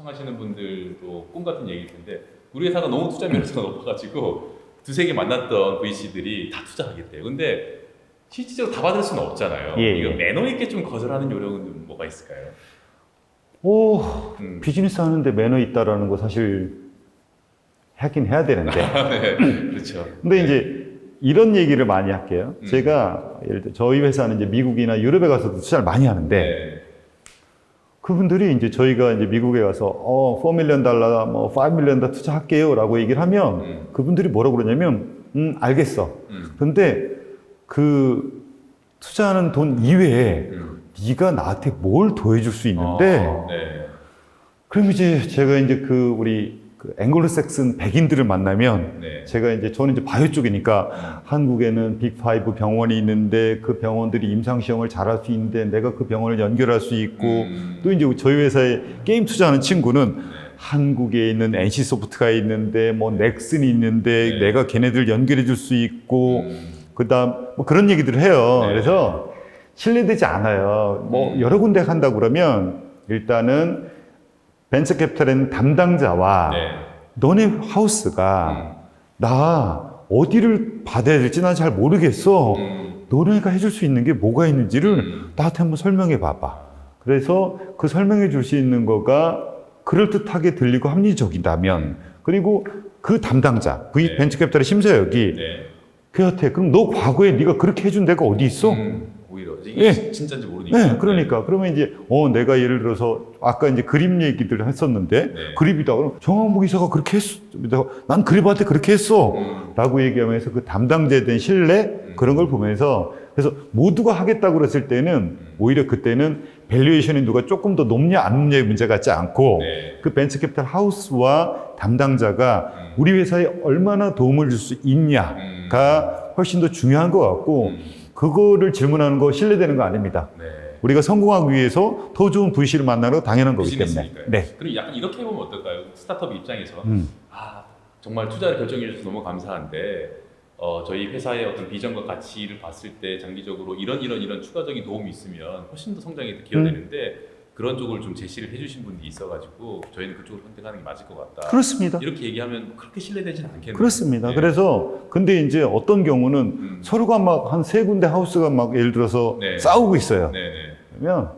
시청하시는 분들도 꿈 같은 얘기일 텐데 우리 회사가 너무 투자 면에서 높아가지고 두세 개 만났던 VC들이 다 투자하겠대요. 근데 실질적으로 다 받을 수는 없잖아요. 예, 이거 예. 매너 있게 좀 거절하는 요령은 뭐가 있을까요? 오, 음. 비즈니스 하는데 매너 있다라는 거 사실 하긴 해야 되는데. 네, 그렇죠. 근데 이제 이런 얘기를 많이 할게요. 음. 제가 예를 들어 저희 회사는 이제 미국이나 유럽에 가서도 투자를 많이 하는데 네. 그분들이 이제 저희가 이제 미국에 가서 어, 4 밀리언 달러, 뭐 5 밀리언 달러 투자할게요라고 얘기를 하면 음. 그분들이 뭐라고 그러냐면 음, 알겠어. 음. 근데 그 투자하는 돈 이외에 음. 네가 나한테 뭘 더해 줄 수 있는데 아, 네. 그럼 이제 제가 이제 그 우리 그 앵글로색슨 백인들을 만나면 네. 제가 이제 저는 이제 바이오 쪽이니까 한국에는 빅5 병원이 있는데 그 병원들이 임상 시험을 잘할 수 있는데 내가 그 병원을 연결할 수 있고 음. 또 이제 저희 회사에 게임 투자하는 친구는 네. 한국에 있는 NC 소프트가 있는데 뭐 넥슨이 있는데 네. 내가 걔네들 연결해 줄 수 있고 음. 그다음 뭐 그런 얘기들을 해요. 네. 그래서 신뢰되지 않아요. 뭐 음. 여러 군데 한다 그러면 일단은 벤처 캐피탈은 담당자와 네. 너네 하우스가 나 어디를 받아야 될지 난 잘 모르겠어. 음. 너네가 해줄 수 있는 게 뭐가 있는지를 음. 나한테 한번 설명해 봐봐. 그래서 그 설명해 줄 수 있는 거가 그럴듯하게 들리고 합리적이다면 그리고 그 담당자, V 네. 벤처 캐피탈의 심사역이 네. 그한테 그럼 너 과거에 네가 그렇게 해준 데가 어디 있어? 음. 오히려 이게 예. 진- 진짜인지 모르니까. 네, 그러니까 그러면 이제 어 내가 예를 들어서 아까 이제 그림 얘기들을 했었는데 네. 그립이다 그럼 정한복 이사가 그렇게 했어 난 그립한테 그렇게 했어 음. 라고 얘기하면서 그 담당자에 대한 신뢰 그런 걸 보면서 그래서 모두가 하겠다고 그랬을 때는 오히려 그때는 밸류에이션이 누가 조금 더 높냐 안 높냐의 문제 같지 않고 네. 그 벤처 캐피탈 하우스와 담당자가 음. 우리 회사에 얼마나 도움을 줄 수 있냐가 훨씬 더 중요한 것 같고 음. 그거를 질문하는 거 신뢰되는 거 아닙니다. 네. 우리가 성공하기 위해서 더 좋은 VC를 만나는 거 당연한 거기 때문에. 비즈니스니까요. 네. 그리고 약간 이렇게 해보면 어떨까요? 스타트업 입장에서 음. 아 정말 투자를 결정해 주셔서 너무 감사한데 어, 저희 회사의 어떤 비전과 가치를 봤을 때 장기적으로 이런 이런 이런 추가적인 도움이 있으면 훨씬 더 성장에 더 기여되는데 그런 쪽을 좀 제시를 해주신 분이 있어가지고 저희는 그쪽을 선택하는 게 맞을 것 같다. 그렇습니다. 이렇게 얘기하면 그렇게 신뢰되진 않겠네요. 그렇습니다. 네. 그래서 근데 이제 어떤 경우는 음. 서로가 막 한 세 군데 하우스가 막 예를 들어서 네. 싸우고 있어요. 네 네. 그러면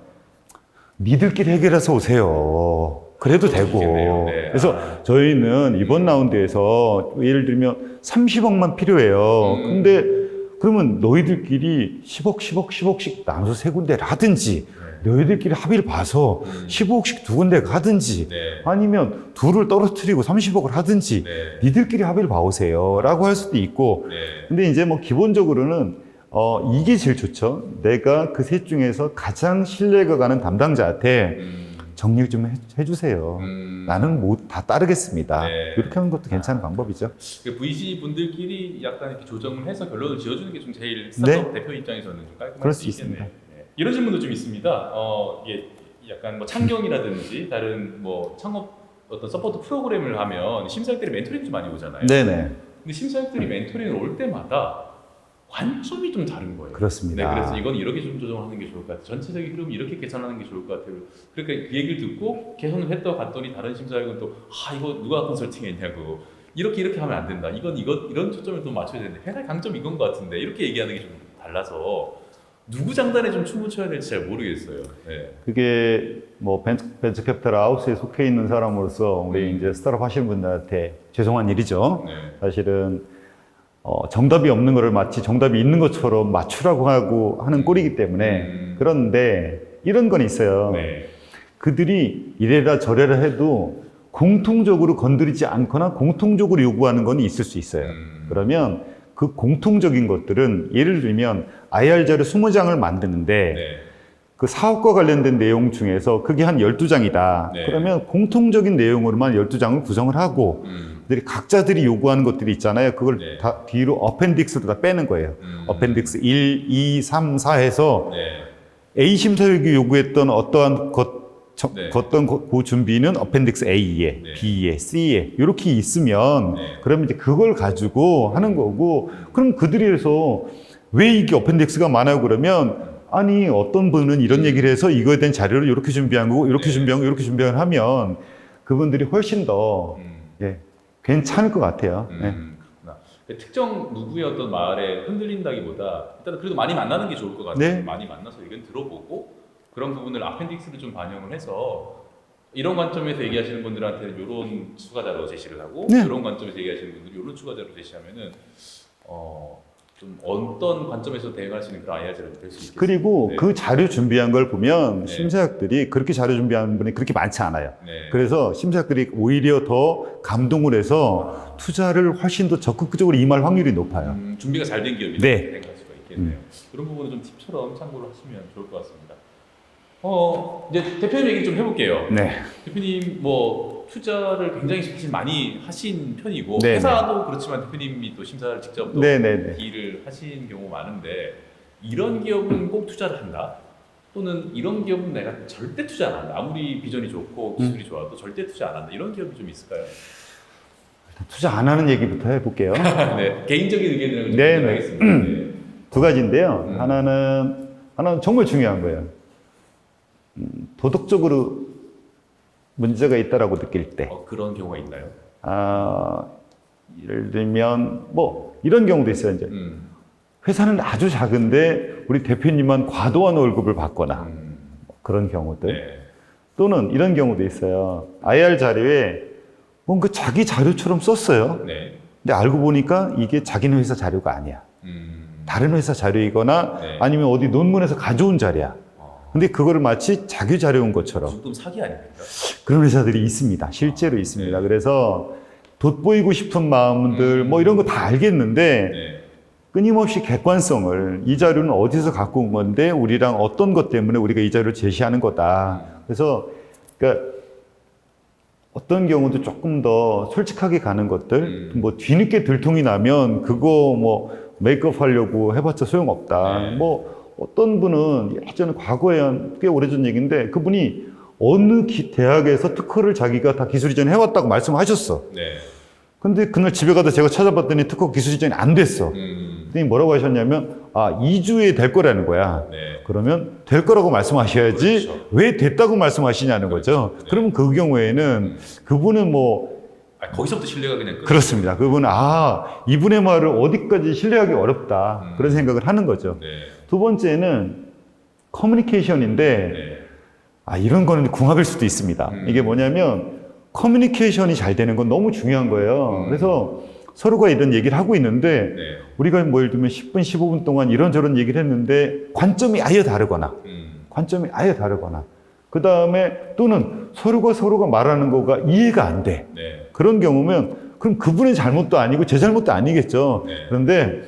니들끼리 해결해서 오세요. 그래도 되고. 네. 그래서 아. 저희는 이번 라운드에서 예를 들면 30억만 필요해요. 음. 근데 그러면 너희들끼리 10억, 10억, 10억씩 나눠서 세 군데를 하든지 너희들끼리 합의를 봐서 음. 15억씩 두 군데 가든지 네. 아니면 둘을 떨어뜨리고 30억을 하든지 네. 니들끼리 합의를 봐오세요 라고 할 수도 있고 네. 근데 이제 뭐 기본적으로는 어 이게 제일 좋죠 내가 그 셋 중에서 가장 신뢰가 가는 담당자한테 음. 정리를 좀 해, 해주세요 음. 나는 뭐 다 따르겠습니다 네. 이렇게 하는 것도 괜찮은 방법이죠 그 VC 분들끼리 약간 이렇게 조정을 해서 결론을 지어주는 게 좀 제일 스타트업 대표 입장에서는 좀 깔끔할 네. 수수 있겠네요. 네. 이런 질문도 좀 있습니다. 어, 이게 약간 뭐 창경이라든지 다른 뭐 창업 어떤 서포트 프로그램을 하면 심사역들이 멘토링 좀 많이 오잖아요. 네네 근데 심사역들이 멘토링을 올 때마다 관점이 좀 다른 거예요. 그렇습니다 네, 그래서 이건 이렇게 좀 조정하는 게 좋을 것 같아요. 전체적인 흐름 이렇게 개선하는 게 좋을 것 같아요. 그러니까 그 얘기를 듣고 개선을 했다 갔더니 다른 심사역은 또아 이거 누가 컨설팅했냐고 이렇게 이렇게 하면 안 된다. 이건 이거 이런 초점을 좀 맞춰야 되는데 회사의 강점이 이건 것 같은데 이렇게 얘기하는 게 좀 달라서 누구 장단에 좀 춤을 춰야 될지 잘 모르겠어요. 네. 그게 뭐 벤처, 벤처 캐피탈 하우스에 속해 있는 사람으로서 우리 음. 이제 스타트업 하시는 분들한테 죄송한 일이죠 네. 사실은 어, 정답이 없는 거를 마치 정답이 있는 것처럼 맞추라고 하고 하는 꼴이기 때문에 음. 그런데 이런 건 있어요. 네. 그들이 이래라 저래라 해도 공통적으로 건드리지 않거나 공통적으로 요구하는 건 있을 수 있어요. 음. 그러면 그 공통적인 것들은 예를 들면 IR 자료 20장을 만드는데 네. 그 사업과 관련된 내용 중에서 그게 한 12장이다. 네. 그러면 공통적인 내용으로만 12장을 구성을 하고 음. 그들이 각자들이 요구하는 것들이 있잖아요. 그걸 네. 다 뒤로 어펜딕스로 다 빼는 거예요. 음. 어펜딕스 1, 2, 3, 4 해서 네. A 심사역이 요구했던 어떠한 것, 저- 네. 어떤 거- 그 준비는 어펜딕스 A에, 네. B에, C에 이렇게 있으면 네. 그러면 이제 그걸 가지고 하는 거고 그럼 그들이 해서 왜 이게 어펜딕스가 많아요 그러면 아니 어떤 분은 이런 얘기를 해서 이거에 대한 자료를 이렇게 준비한 거고 이렇게 네. 준비한 거 이렇게 준비한 거 하면 그분들이 훨씬 더 음. 예, 괜찮을 것 같아요. 예. 음, 그렇구나. 특정 누구의 어떤 말에 흔들린다기보다 일단 그래도 많이 만나는 게 좋을 것 같아요. 네. 많이 만나서 의견 들어보고 그런 부분을 아펜딕스를 좀 반영을 해서 이런 관점에서 얘기하시는 분들한테는 이런 추가 자료 제시를 하고 네. 이런 관점에서 얘기하시는 분들이 이런 추가 자료 제시하면은 어, 좀 어떤 관점에서 대응할 수 있는 그런 IR자료가 될수 있겠어요. 그리고 네. 그 자료 준비한 걸 보면 네. 심사학들이 그렇게 자료 준비하는 분이 그렇게 많지 않아요. 네. 그래서 심사학들이 오히려 더 감동을 해서 투자를 훨씬 더 적극적으로 임할 확률이 높아요. 음, 준비가 잘 된 기업이 네. 생각할 수가 있겠네요. 그런 부분은 좀 팁처럼 참고를 하시면 좋을 것 같습니다. 어 이제 대표님 얘기 좀 해볼게요. 네. 대표님 뭐 투자를 굉장히 사실 많이 하신 편이고 네, 회사도 그렇지만 대표님이 또 심사를 직접 또 네네네. 딜을 하신 경우가 많은데 이런 기업은 꼭 투자를 한다. 또는 이런 기업은 내가 절대 투자 안 한다. 아무리 비전이 좋고 음. 기술이 좋아도 절대 투자 안 한다. 이런 기업이 좀 있을까요? 투자 안 하는 얘기부터 해볼게요. 네, 개인적인 의견이라고 좀 네, 네. 하겠습니다. 네. 두 가지인데요. 음. 하나는 하나는 정말 중요한 거예요. 음, 도덕적으로 문제가 있다라고 느낄 때, 어, 그런 경우가 있나요? 아, 예를 들면 뭐 이런 경우도 있어요. 이제 음. 회사는 아주 작은데 우리 대표님만 과도한 월급을 받거나 음. 그런 경우들. 네. 또는 이런 경우도 있어요. IR 자료에 뭔가 자기 자료처럼 썼어요. 네. 근데 알고 보니까 이게 자기네 회사 자료가 아니야. 음. 다른 회사 자료이거나 네. 아니면 어디 논문에서 가져온 자료야. 어. 근데 그거를 마치 자기 자료인 것처럼 조금 사기 아닙니까? 그런 회사들이 있습니다. 실제로 있습니다. 네. 그래서 돋보이고 싶은 마음들 음. 뭐 이런 거 다 알겠는데 네. 끊임없이 객관성을 이 자료는 어디서 갖고 온 건데 우리랑 어떤 것 때문에 우리가 이 자료를 제시하는 거다. 그래서 그러니까 어떤 경우도 조금 더 솔직하게 가는 것들 음. 뭐 뒤늦게 들통이 나면 그거 뭐 메이크업 하려고 해봤자 소용없다. 네. 뭐 어떤 분은 예전에 과거에 한꽤 오래전 얘기인데 그분이 어느 기- 대학에서 특허를 자기가 다 기술 이전 해왔다고 말씀하셨어. 네. 근데 그날 집에 가서 제가 찾아봤더니 특허 기술 이전이 안 됐어. 음. 그랬더니 뭐라고 하셨냐면 아 2주에 될 거라는 거야. 네. 그러면 될 거라고 말씀하셔야지 그렇죠. 왜 됐다고 말씀하시냐는 거죠. 그렇죠. 네. 그러면 그 경우에는 그분은 뭐 아, 거기서부터 신뢰가 그냥 끊. 그렇습니다. 그분은 아 이분의 말을 어디까지 신뢰하기 어렵다 음. 그런 생각을 하는 거죠. 네. 두 번째는 커뮤니케이션인데 네. 아 이런 거는 궁합일 수도 있습니다. 음. 이게 뭐냐면 커뮤니케이션이 잘 되는 건 너무 중요한 거예요. 음. 그래서 서로가 이런 얘기를 하고 있는데 네. 우리가 뭐 예를 들면 10분, 15분 동안 이런저런 얘기를 했는데 관점이 아예 다르거나 음. 관점이 아예 다르거나 그 다음에 또는 서로가 서로가 말하는 거가 이해가 안 돼. 네. 그런 경우면 그럼 그분의 잘못도 아니고 제 잘못도 아니겠죠. 네. 그런데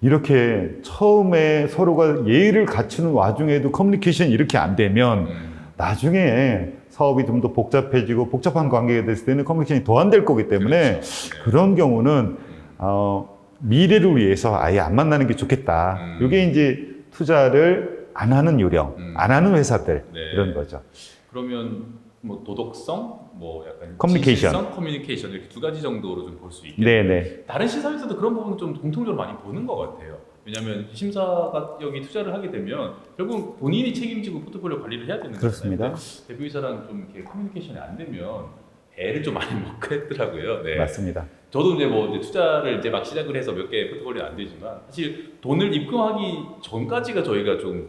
이렇게 처음에 서로가 예의를 갖추는 와중에도 커뮤니케이션이 이렇게 안 되면 음. 나중에 사업이 좀 더 복잡해지고 복잡한 관계가 됐을 때는 커뮤니케이션이 더 안 될 거기 때문에 그렇죠. 네. 그런 경우는 어, 미래를 위해서 아예 안 만나는 게 좋겠다. 음. 이게 이제 투자를 안 하는 요령, 음. 안 하는 회사들 네. 이런 거죠. 그러면 뭐 도덕성, 뭐 약간 커뮤니케이션. 진실성, 커뮤니케이션 이렇게 두 가지 정도로 좀 볼 수 있겠네요. 네네. 다른 시사에서도 그런 부분은 좀 공통적으로 많이 보는 것 같아요. 왜냐하면 심사가 여기 투자를 하게 되면 결국 본인이 책임지고 포트폴리오 관리를 해야 되는 그렇습니다. 대표이사랑 좀 이렇게 커뮤니케이션이 안 되면 애를 좀 많이 먹고 했더라고요. 네. 맞습니다. 저도 이제 뭐 이제 투자를 이제 막 시작을 해서 몇 개 포트폴리오 안 되지만 사실 돈을 입금하기 전까지가 저희가 좀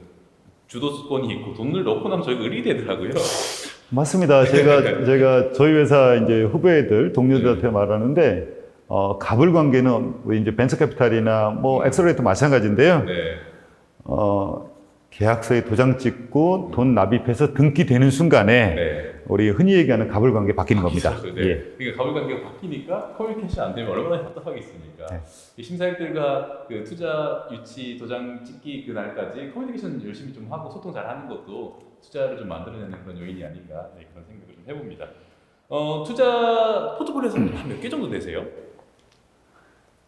주도권이 있고 돈을 넣고 나면 저희가 을이 되더라고요. 맞습니다. 제가 제가 저희 회사 이제 후배들 동료들한테 말하는데 어, 갑을 관계는 우리 이제 벤처 캐피탈이나 뭐 엑셀레이터 마찬가지인데요. 네. 어, 계약서에 도장 찍고 돈 납입해서 등기되는 순간에 네. 우리 흔히 얘기하는 갑을 관계 바뀌는 겁니다. 그렇죠. 네. 예. 그러니까 가불 관계가 바뀌니까 커뮤니케이션 안 되면 얼마나 답답하겠습니까? 네. 이 심사위원들과 그 투자 유치 도장 찍기 그 날까지 커뮤니케이션 열심히 좀 하고 소통 잘 하는 것도 투자를 좀 만들어내는 그런 요인이 아닌가 네, 그런 생각을 좀 해봅니다. 어, 투자 포트폴리오에서 몇개 정도 되세요?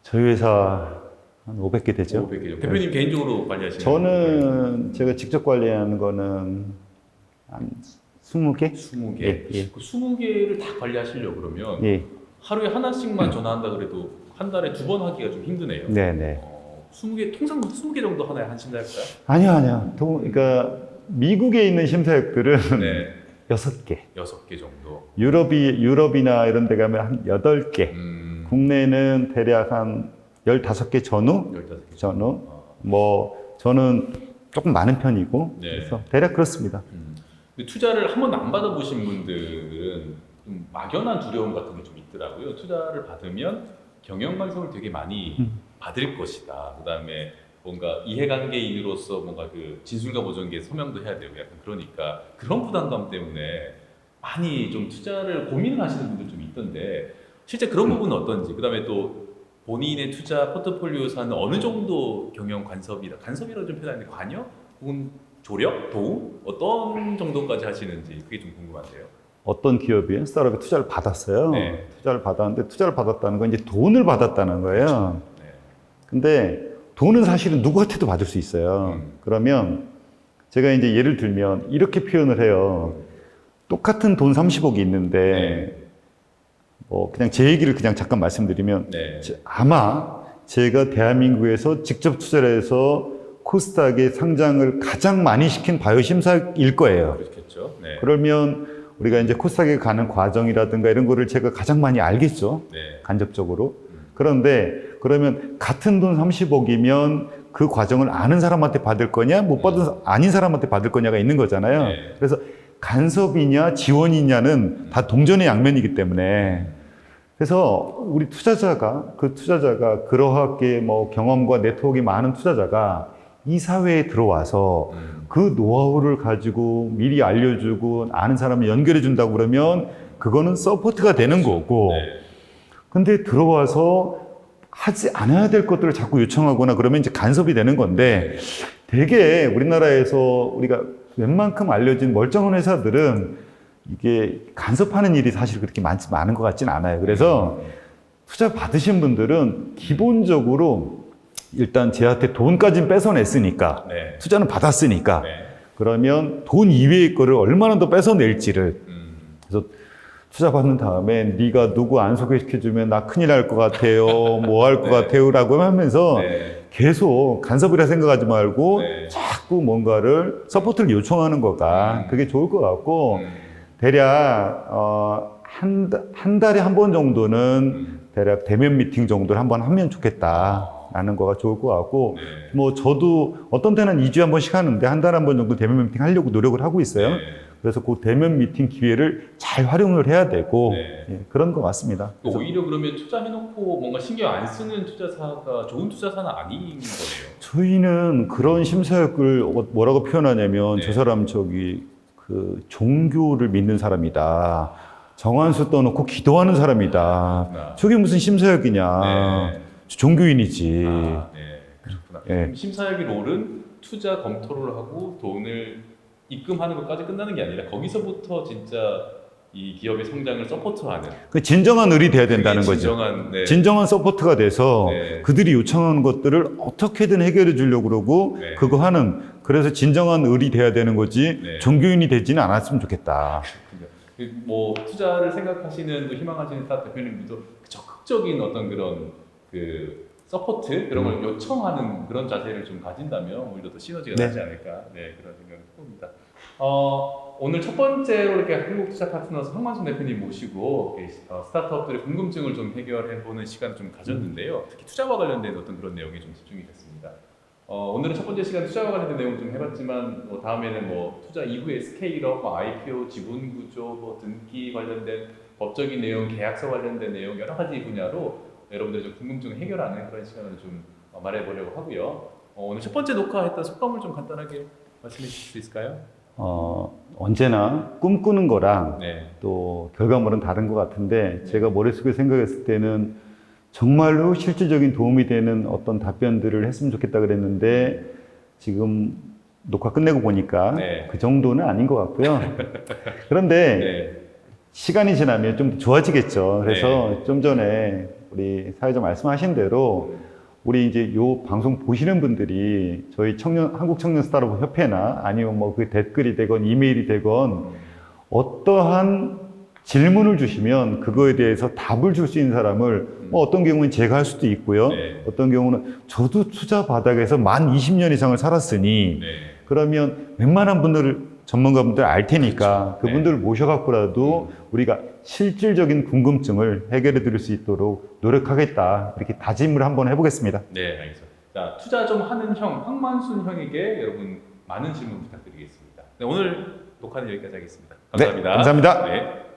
저희 회사 한 500개 되죠. 500개 정도. 대표님 개인적으로 관리하시는 저는 제가 직접 관리하는 거는 한 20개? 20개. 예, 예. 그 20개를 다 관리하시려고 그러면 예. 하루에 하나씩만 전화한다 그래도 한 달에 두 번 하기가 좀 힘드네요. 네, 네. 어, 20개 통상 20개 정도 하나에 한 심사할까요? 아니요, 아니요. 도- 그러니까 미국에 있는 심사역들은 네. 여섯 개. 여섯 개 정도. 유럽이 유럽이나 이런 데 가면 한 여덟 개. 음, 국내는 대략 한 15개 전후 15개 전후. 어, 뭐 저는 조금 많은 편이고 네. 그래서 대략 그렇습니다. 음. 투자를 한 번도 안 받아보신 분들은 좀 막연한 두려움 같은 게 좀 있더라고요. 투자를 받으면 경영 관성을 되게 많이 음. 받을 것이다. 그 다음에 뭔가 이해관계인으로서 뭔가 그 진술과 보정기에 서명도 해야 되고 약간 그러니까 그런 부담감 때문에 많이 좀 투자를 고민을 하시는 분들 좀 있던데 실제 그런 부분은 어떤지 그 다음에 또 본인의 투자 포트폴리오에서는 어느 정도 경영 간섭이라 간섭이라고 좀 표현하는데 관여 혹은 조력 도움 어떤 정도까지 하시는지 그게 좀 궁금한데요. 어떤 기업이 스타트업에 투자를 받았어요. 네. 투자를 받았는데 투자를 받았다는 건 이제 돈을 받았다는 거예요. 네. 근데 돈은 사실은 누구한테도 받을 수 있어요. 음. 그러면 제가 이제 예를 들면 이렇게 표현을 해요. 똑같은 돈 30억이 있는데 네. 뭐 그냥 제 얘기를 그냥 잠깐 말씀드리면 네. 제- 아마 제가 대한민국에서 직접 투자를 해서 코스닥에 상장을 가장 많이 시킨 바이오 심사일 거예요. 그렇겠죠. 네. 그러면 우리가 이제 코스닥에 가는 과정이라든가 이런 거를 제가 가장 많이 알겠죠. 네. 간접적으로. 그런데 그러면 같은 돈 30억이면 그 과정을 아는 사람한테 받을 거냐, 못 받은 사- 아닌 사람한테 받을 거냐가 있는 거잖아요. 네. 그래서 간섭이냐 지원이냐는 다 동전의 양면이기 때문에 그래서 우리 투자자가 그 투자자가 그러하게 뭐 경험과 네트워크가 많은 투자자가 이 사회에 들어와서 음. 그 노하우를 가지고 미리 알려주고 아는 사람을 연결해 준다고 그러면 그거는 서포트가 되는 거고 네. 근데 들어와서 하지 않아야 될 것들을 자꾸 요청하거나 그러면 이제 간섭이 되는 건데 되게 우리나라에서 우리가 웬만큼 알려진 멀쩡한 회사들은 이게 간섭하는 일이 사실 그렇게 많지 많은 것 같지는 않아요. 그래서 투자 받으신 분들은 기본적으로 일단 제한테 돈까지는 뺏어냈으니까 네. 투자는 받았으니까 네. 그러면 돈 이외의 거를 얼마나 더 뺏어낼지를 음. 그래서 투자 받는 다음에 네가 누구 안 소개시켜주면 나 큰일 날 것 같아요 뭐 할것 네. 같아요라고 하면서 네. 계속 간섭이라 생각하지 말고 네. 자꾸 뭔가를 서포트를 요청하는 거가 음. 그게 좋을 것 같고 음. 대략 어, 한, 다- 한 달에 한 번 정도는 음. 대략 대면 미팅 정도를 한 번 하면 좋겠다 라는 거가 좋을 것 같고 네. 뭐 저도 어떤 때는 2주에 한 번씩 하는데 한 달에 한 번 정도 대면 미팅 하려고 노력을 하고 있어요. 네. 그래서 그 대면 미팅 기회를 잘 활용을 해야 되고 네. 예, 그런 것 같습니다. 그 오히려 그러면 투자해놓고 뭔가 신경 안 쓰는 투자사가 좋은 투자사는 아닌 거네요. 저희는 그런 심사역을 어- 뭐라고 표현하냐면 네. 저 사람 저기 그 종교를 믿는 사람이다. 정한수 떠놓고 기도하는 사람이다. 아, 저게 무슨 심사역이냐. 네. 종교인이지. 아, 네. 그렇구나. 예. 그럼 심사역이 롤은 투자 검토를 하고 돈을 입금하는 것까지 끝나는 게 아니라 거기서부터 진짜 이 기업의 성장을 서포트하는 그 진정한 을이 돼야 된다는 거죠. 진정한 네. 진정한 서포트가 돼서 네. 그들이 요청하는 것들을 어떻게든 해결해 주려고 그러고 네. 그거 하는 그래서 진정한 을이 돼야 되는 거지 네. 종교인이 되지는 않았으면 좋겠다. 그뭐 투자를 생각하시는 또 희망하시는 스타트 대표님들도 적극적인 어떤 그런 그 서포트 그런 걸 요청하는 그런 자세를 좀 가진다면 오히려 더 시너지가 네. 나지 않을까 네 그런 생각을 해봅니다. 어, 오늘 첫 번째로 이렇게 한국 투자 파트너스 황만순 대표님 모시고 이렇게 어, 스타트업들의 궁금증을 좀 해결해 보는 시간을 좀 가졌는데요. 특히 투자와 관련된 어떤 그런 내용에 좀 집중이 됐습니다. 어, 오늘은 첫 번째 시간 투자와 관련된 내용 좀 해봤지만 뭐 다음에는 뭐 투자 이후의 스케일업, 뭐 IPO, 지분 구조, 뭐 등기 관련된 법적인 내용, 계약서 관련된 내용 여러 가지 분야로 여러분들의 좀 궁금증을 해결하는 그런 시간을 좀 어, 말해보려고 하고요. 어, 오늘 첫 번째 녹화했던 속감을 좀 간단하게 말씀해 주실 수 있을까요? 어, 언제나 꿈꾸는 거랑 네. 또 결과물은 다른 것 같은데 제가 머릿속에 생각했을 때는 정말로 실질적인 도움이 되는 어떤 답변들을 했으면 좋겠다 그랬는데 지금 녹화 끝내고 보니까 네. 그 정도는 아닌 것 같고요. 그런데 네. 시간이 지나면 좀 좋아지겠죠. 그래서 네. 좀 전에 우리 사회자 말씀하신 대로 우리 이제 요 방송 보시는 분들이 저희 청년 한국 청년 스타트업 협회나 아니면 뭐 그 댓글이 되건 이메일이 되건 어떠한 질문을 주시면 그거에 대해서 답을 줄 수 있는 사람을 뭐 어떤 경우는 제가 할 수도 있고요. 네. 어떤 경우는 저도 투자 바닥에서 만 20년 이상을 살았으니 네. 그러면 웬만한 분들을 전문가분들 알 테니까 그렇죠. 그분들 을 모셔갖고라도 우리가 실질적인 궁금증을 해결해 드릴 수 있도록 노력하겠다 이렇게 다짐을 한번 해보겠습니다. 네, 알겠습니다. 자, 투자 좀 하는 형, 황만순 형에게 여러분 많은 질문 부탁드리겠습니다. 네, 오늘 녹화는 여기까지 하겠습니다. 네, 감사합니다. 감사합니다. 네.